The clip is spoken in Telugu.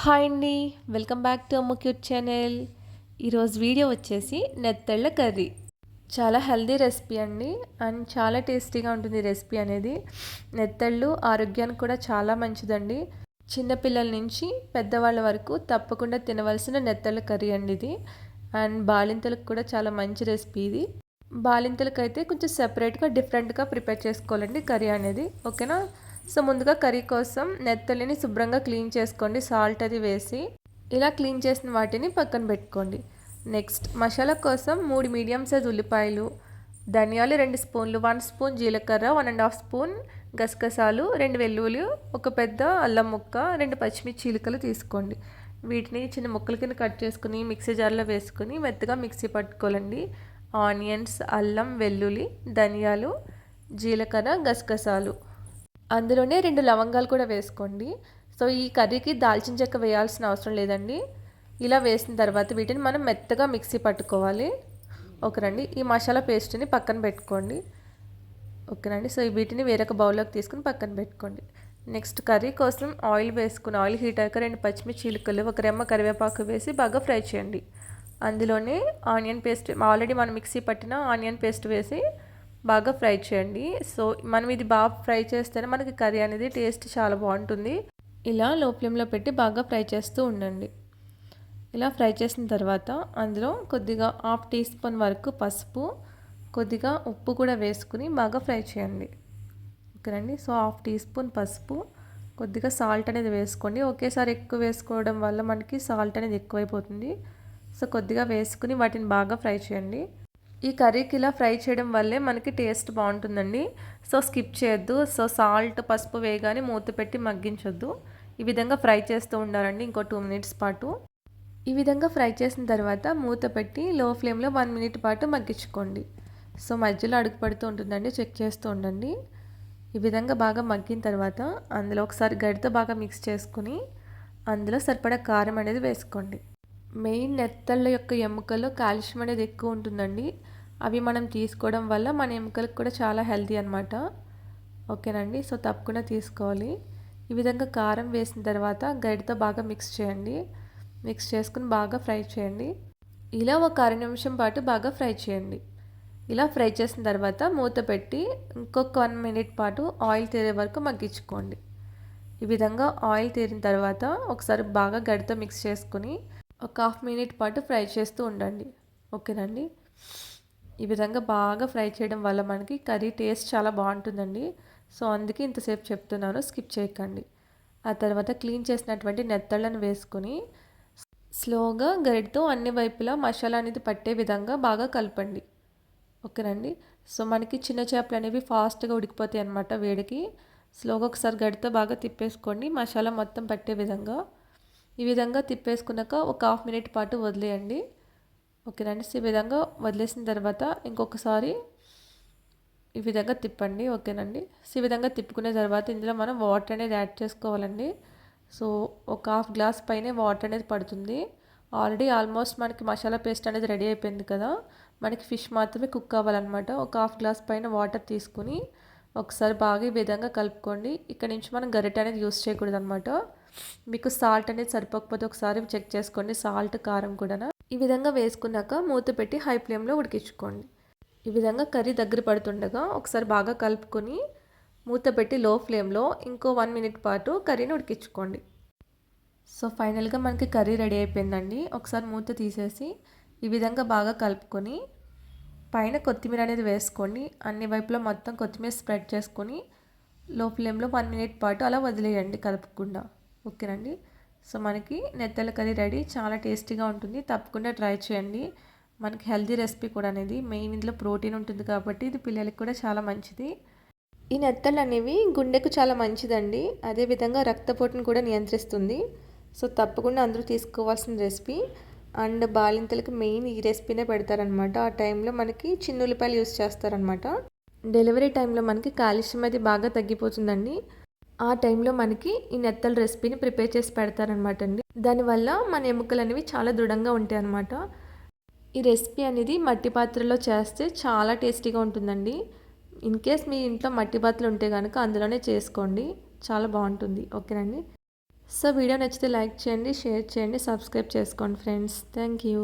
హాయ్ అండి welcome back to Amma cute channel. ఈరోజు వీడియో వచ్చేసి నెత్తళ్ళ కర్రీ. చాలా హెల్దీ రెసిపీ అండి అండ్ చాలా టేస్టీగా ఉంటుంది రెసిపీ అనేది. నెత్తళ్ళు ఆరోగ్యానికి కూడా చాలా మంచిదండి. చిన్నపిల్లల నుంచి పెద్దవాళ్ళ వరకు తప్పకుండా తినవలసిన నెత్తళ్ళ కర్రీ అండి ఇది. అండ్ బాలింతలకు కూడా చాలా మంచి రెసిపీ ఇది. బాలింతలకు అయితే కొంచెం సెపరేట్గా డిఫరెంట్గా ప్రిపేర్ చేసుకోవాలండి కర్రీ అనేది. ఓకేనా? సో ముందుగా కర్రీ కోసం నెత్తలిని శుభ్రంగా క్లీన్ చేసుకోండి సాల్ట్ అది వేసి. ఇలా క్లీన్ చేసిన వాటిని పక్కన పెట్టుకోండి. నెక్స్ట్ మసాలా కోసం మూడు మీడియం సైజ్ ఉల్లిపాయలు ధనియాలు రెండు స్పూన్లు వన్ స్పూన్ జీలకర్ర వన్ అండ్ హాఫ్ స్పూన్ గసగసాలు రెండు వెల్లుల్లి ఒక పెద్ద అల్లం ముక్క రెండు పచ్చిమిర్చి చీలికలు తీసుకోండి. వీటిని చిన్న ముక్కల కింద కట్ చేసుకుని మిక్సీ జార్లో వేసుకుని మెత్తగా మిక్సీ పట్టుకోవాలండి. ఆనియన్స్ అల్లం వెల్లుల్లి ధనియాలు జీలకర్ర గసగసాలు. అందులోనే రెండు లవంగాలు కూడా వేసుకోండి. సో ఈ కర్రీకి దాల్చిన చెక్క వేయాల్సిన అవసరం లేదండి. ఇలా వేసిన తర్వాత వీటిని మనం మెత్తగా మిక్సీ పట్టుకోవాలి. ఓకేనండి. ఈ మసాలా పేస్ట్ని పక్కన పెట్టుకోండి. ఓకేనండి. సో వీటిని వేరొక బౌల్లోకి తీసుకుని పక్కన పెట్టుకోండి. నెక్స్ట్ కర్రీ కోసం ఆయిల్ వేసుకుని ఆయిల్ హీట్ అయ్యాక రెండు పచ్చిమిర్చి చిలుకలు ఒక రెమ్మ కరివేపాకు వేసి బాగా ఫ్రై చేయండి. అందులోనే ఆనియన్ పేస్ట్ ఆల్రెడీ మనం మిక్సీ పట్టిన ఆనియన్ పేస్ట్ వేసి బాగా ఫ్రై చేయండి. సో మనం ఇది బాగా ఫ్రై చేస్తేనే మనకి కర్రీ అనేది టేస్ట్ చాలా బాగుంటుంది. ఇలా లో ఫ్లేమ్లో పెట్టి బాగా ఫ్రై చేస్తూ ఉండండి. ఇలా ఫ్రై చేసిన తర్వాత అందులో కొద్దిగా హాఫ్ టీ స్పూన్ వరకు పసుపు కొద్దిగా ఉప్పు కూడా వేసుకుని బాగా ఫ్రై చేయండి. ఓకేనండి? సో హాఫ్ టీ స్పూన్ పసుపు కొద్దిగా సాల్ట్ అనేది వేసుకోండి. ఒకేసారి ఎక్కువ వేసుకోవడం వల్ల మనకి సాల్ట్ అనేది ఎక్కువైపోతుంది. సో కొద్దిగా వేసుకుని వాటిని బాగా ఫ్రై చేయండి. ఈ కర్రీకి ఇలా ఫ్రై చేయడం వల్లే మనకి టేస్ట్ బాగుంటుందండి. సో స్కిప్ చేయొద్దు. సో సాల్ట్ పసుపు వేయగానే మూత పెట్టి మగ్గించొద్దు. ఈ విధంగా ఫ్రై చేస్తూ ఉండాలండి ఇంకో టూ మినిట్స్ పాటు. ఈ విధంగా ఫ్రై చేసిన తర్వాత మూత పెట్టి లో ఫ్లేమ్లో వన్ మినిట్ పాటు మగ్గించుకోండి. సో మధ్యలో అడుగు పడుతూ ఉంటుందండి. చెక్ చేస్తూ ఉండండి. ఈ విధంగా బాగా మగ్గిన తర్వాత అందులో ఒకసారి గడితో బాగా మిక్స్ చేసుకుని అందులో సరిపడా కారం అనేది వేసుకోండి. మెయిన్ నెత్తళ్ళ యొక్క ఎముకలో కాల్షియం అనేది ఎక్కువ ఉంటుందండి. అవి మనం తీసుకోవడం వల్ల మన ఎముకలకు కూడా చాలా హెల్తీ అనమాట ఓకేనండి? సో తప్పకుండా తీసుకోవాలి. ఈ విధంగా కారం వేసిన తర్వాత గరిటతో బాగా మిక్స్ చేయండి. మిక్స్ చేసుకుని బాగా ఫ్రై చేయండి. ఇలా ఒక అర నిమిషం పాటు బాగా ఫ్రై చేయండి. ఇలా ఫ్రై చేసిన తర్వాత మూత పెట్టి ఇంకొక వన్ మినిట్ పాటు ఆయిల్ తీరే వరకు మగ్గించుకోండి. ఈ విధంగా ఆయిల్ తీరిన తర్వాత ఒకసారి బాగా గడితో మిక్స్ చేసుకుని ఒక హాఫ్ మినిట్ పాటు ఫ్రై చేస్తూ ఉండండి. ఓకేనండి? ఈ విధంగా బాగా ఫ్రై చేయడం వల్ల మనకి కర్రీ టేస్ట్ చాలా బాగుంటుందండి. సో అందుకే ఇంతసేపు చెప్తున్నాను స్కిప్ చేయకండి. ఆ తర్వాత క్లీన్ చేసినటువంటి నెత్తళ్ళను వేసుకొని స్లోగా గరిటతో అన్ని వైపులా మసాలా అనేది పట్టే విధంగా బాగా కలపండి. ఓకేనండి? సో మనకి చిన్న చేపలు అనేవి ఫాస్ట్గా ఉడికిపోతాయి అన్నమాట వేడికి. స్లోగా ఒకసారి గడితో బాగా తిప్పేసుకోండి. మసాలా మొత్తం పట్టే విధంగా ఈ విధంగా తిప్పేసుకున్నాక ఒక హాఫ్ మినిట్ పాటు వదిలేయండి. ఓకేనండి ఈ విధంగా వదిలేసిన తర్వాత ఇంకొకసారి ఈ విధంగా తిప్పండి. ఓకేనండి ఈ విధంగా తిప్పుకునే తర్వాత ఇందులో మనం వాటర్ అనేది యాడ్ చేసుకోవాలండి. సో ఒక హాఫ్ గ్లాస్ పైనే వాటర్ అనేది పడుతుంది. ఆల్రెడీ ఆల్మోస్ట్ మనకి మసాలా పేస్ట్ అనేది రెడీ అయిపోయింది కదా. మనకి ఫిష్ మాత్రమే కుక్ అవ్వాలన్నమాట. ఒక హాఫ్ గ్లాస్ పైన వాటర్ తీసుకుని ఒకసారి బాగా ఈ విధంగా కలుపుకోండి. ఇక్కడ నుంచి మనం గరిట అనేది యూస్ చేయకూడదు అనమాట మీకు సాల్ట్ అనేది సరిపోకపోతే ఒకసారి చెక్ చేసుకోండి. సాల్ట్ కారం కూడా ఈ విధంగా వేసుకున్నాక మూత పెట్టి హై ఫ్లేమ్లో ఉడికించుకోండి. ఈ విధంగా కర్రీ దగ్గర పడుతుండగా ఒకసారి బాగా కలుపుకొని మూత పెట్టి లో ఫ్లేమ్లో ఇంకో వన్ మినిట్ పాటు కర్రీని ఉడికించుకోండి. సో ఫైనల్గా మనకి కర్రీ రెడీ అయిపోయిందండి. ఒకసారి మూత తీసేసి ఈ విధంగా బాగా కలుపుకొని పైన కొత్తిమీర అనేది వేసుకోండి. అన్ని వైపులో మొత్తం కొత్తిమీర స్ప్రెడ్ చేసుకొని లో ఫ్లేమ్లో వన్ మినిట్ పాటు అలా వదిలేయండి కలుపుకుండా. ఓకేనండి సో మనకి నెత్తల కర్రీ రెడీ. చాలా టేస్టీగా ఉంటుంది. తప్పకుండా ట్రై చేయండి. మనకి హెల్దీ రెసిపీ కూడా అనేది మెయిన్ ఇందులో ప్రోటీన్ ఉంటుంది కాబట్టి ఇది పిల్లలకి కూడా చాలా మంచిది. ఈ నెత్తలు అనేవి గుండెకు చాలా మంచిదండి. అదేవిధంగా రక్తపోటును కూడా నియంత్రిస్తుంది. సో తప్పకుండా అందరూ తీసుకోవాల్సిన రెసిపీ. అండ్ బాలింతలకు మెయిన్ ఈ రెసిపీనే పెడతారనమాట. ఆ టైంలో మనకి చిన్న ఉల్లిపాయలు యూస్ చేస్తారనమాట. డెలివరీ టైంలో మనకి కాలుష్యం అది బాగా తగ్గిపోతుందండి. ఆ టైంలో మనకి ఈ నెత్తల రెసిపీని ప్రిపేర్ చేసి పెడతారనమాట అండి. దానివల్ల మన ఎముకలు అనేవి చాలా దృఢంగా ఉంటాయి అన్నమాట. ఈ రెసిపీ అనేది మట్టి పాత్రలో చేస్తే చాలా టేస్టీగా ఉంటుందండి. ఇన్ కేస్ మీ ఇంట్లో మట్టి పాత్రలు ఉంటే కనుక అందులోనే చేసుకోండి. చాలా బాగుంటుంది. ఓకేనండి? సో వీడియో నచ్చితే లైక్ చేయండి షేర్ చేయండి సబ్స్క్రైబ్ చేసుకోండి ఫ్రెండ్స్. Thank you.